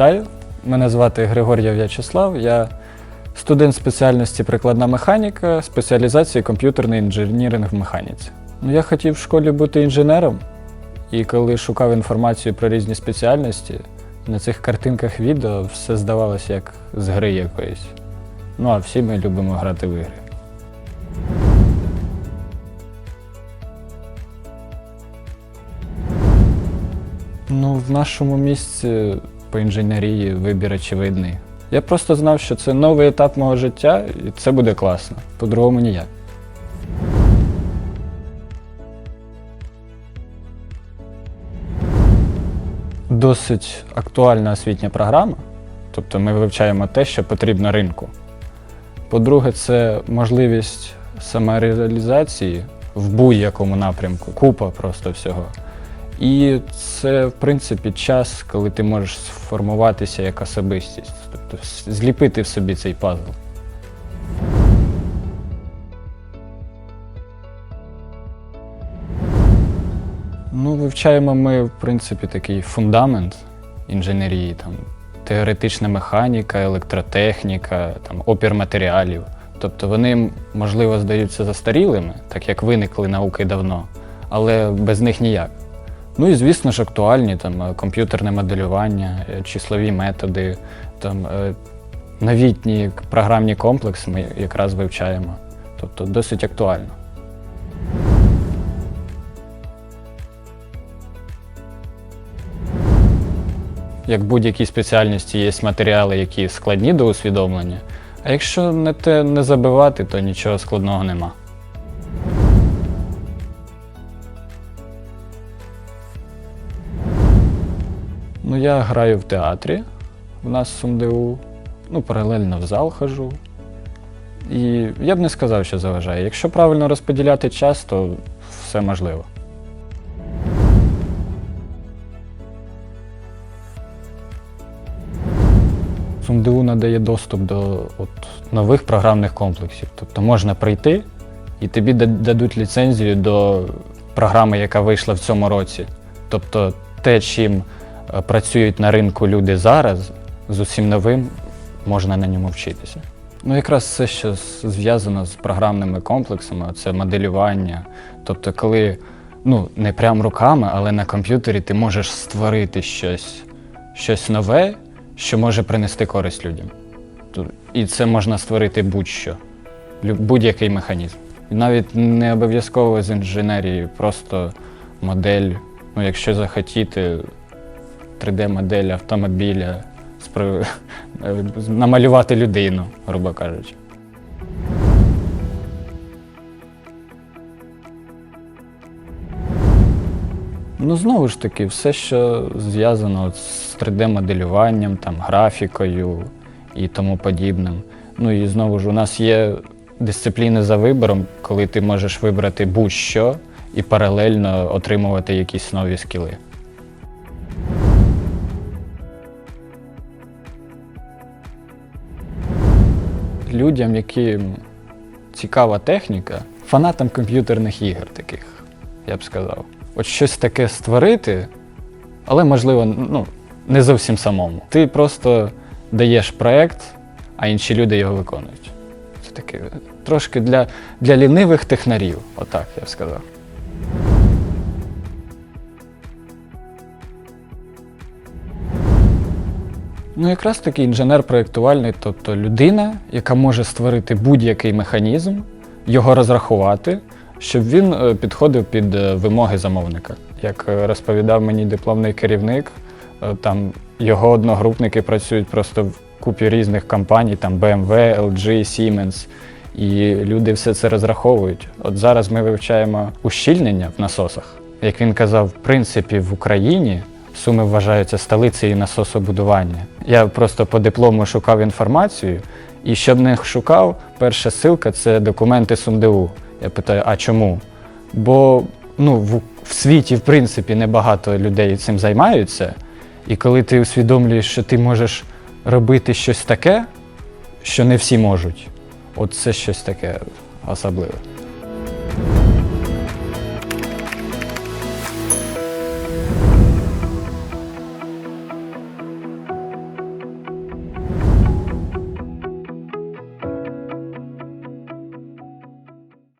Вітаю! Мене звати Григор'єв В'ячеслав. Я студент спеціальності прикладна механіка, спеціалізації комп'ютерний інженіринг в механіці. Ну, я хотів в школі бути інженером, і коли шукав інформацію про різні спеціальності, на цих картинках відео все здавалося як з гри якоїсь. Ну а всі ми любимо грати в ігри. Ну, в нашому місці по інженерії вибір очевидний. Я просто знав, що це новий етап мого життя, і це буде класно. По-другому ніяк. Досить актуальна освітня програма, тобто ми вивчаємо те, що потрібно ринку. По-друге, це можливість самореалізації в будь-якому напрямку, купа просто всього. І це, в принципі, час, коли ти можеш сформуватися як особистість, тобто зліпити в собі цей пазл. Ну, вивчаємо ми, в принципі, такий фундамент інженерії, там, теоретична механіка, електротехніка, там, опір матеріалів. Тобто вони, можливо, здаються застарілими, так як виникли науки давно, але без них ніяк. Ну і звісно ж актуальні там е, комп'ютерне моделювання, е, числові методи, там е, новітні програмні комплекси ми якраз вивчаємо. Тобто досить актуально. Як будь-якій спеціальності є матеріали, які складні до усвідомлення, а якщо не те не забивати, то нічого складного нема. Ну, я граю в театрі в нас в СумДУ, ну, паралельно в зал хожу. І я б не сказав, що заважає. Якщо правильно розподіляти час, то все можливо. СумДУ надає доступ до от, нових програмних комплексів. Тобто можна прийти і тобі дадуть ліцензію до програми, яка вийшла в цьому році. Тобто те, чим працюють на ринку люди зараз, з усім новим можна на ньому вчитися. Ну, якраз все, що зв'язано з програмними комплексами, це моделювання. Тобто, коли ну, не прям руками, але на комп'ютері ти можеш створити щось, щось нове, що може принести користь людям. І це можна створити будь-що, будь-який механізм. Навіть не обов'язково з інженерії, просто модель. Ну, якщо захотіти, 3D-модель автомобіля, е, намалювати людину, грубо кажучи. Ну, знову ж таки, все, що зв'язано з 3D-моделюванням, там, графікою і тому подібним. Ну і знову ж у нас є дисципліни за вибором, коли ти можеш вибрати будь-що і паралельно отримувати якісь нові скіли. Людям, яким цікава техніка, фанатам комп'ютерних ігор таких, я б сказав. От щось таке створити, але можливо, ну, не зовсім самому. Ти просто даєш проект, а інші люди його виконують. Це таке трошки для, для лінивих технарів, отак я б сказав. Ну, якраз таки інженер-проєктувальний, тобто людина, яка може створити будь-який механізм, його розрахувати, щоб він е, підходив під е, вимоги замовника. Як е, розповідав мені дипломний керівник, там його одногрупники працюють просто в купі різних компаній, там BMW, LG, Siemens, і люди все це розраховують. От зараз ми вивчаємо ущільнення в насосах. Як він казав, в принципі, в Україні Суми вважаються столицею насособудування. Я просто по диплому шукав інформацію, і щоб не шукав, перша ссылка – це документи СумДУ. Я питаю, а чому? Бо ну, в, в світі, в принципі, небагато людей цим займаються. І коли ти усвідомлюєш, що ти можеш робити щось таке, що не всі можуть, от це щось таке особливе.